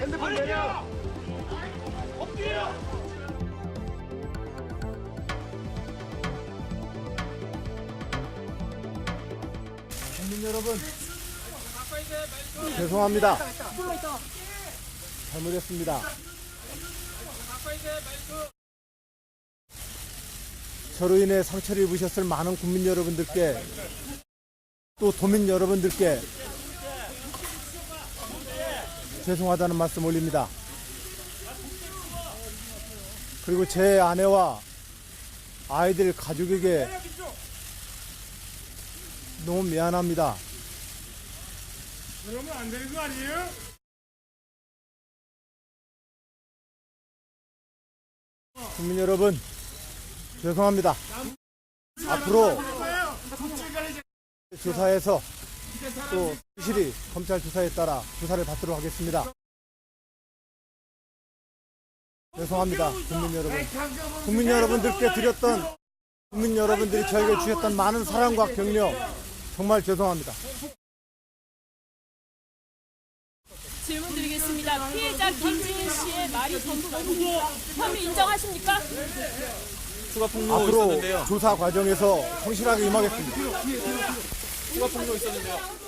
핸드폰 내려! 엎드려! 국민 여러분 죄송합니다 잘못했습니다 저로 인해 상처를 입으셨을 많은 국민 여러분들께 또 도민 여러분들께 죄송하다는 말씀 올립니다. 그리고 제 아내와 아이들 가족에게 너무 미안합니다. 그러면 안 되는 거 아니에요? 국민 여러분 죄송합니다. 앞으로 조사해서 또 부실히 검찰 조사에 따라 조사를 받도록 하겠습니다. 죄송합니다, 국민 여러분. 국민 여러분들께 드렸던 국민 여러분들이 저에게 주셨던 많은 사랑과 격려 정말 죄송합니다. 질문 드리겠습니다. 피해자 김지은 씨의 말이 전부가 혐의 인정하십니까? 추가 폭로 앞으로 있었는데요. 조사 과정에서 성실하게 임하겠습니다. 추가 폭로 있었는데요.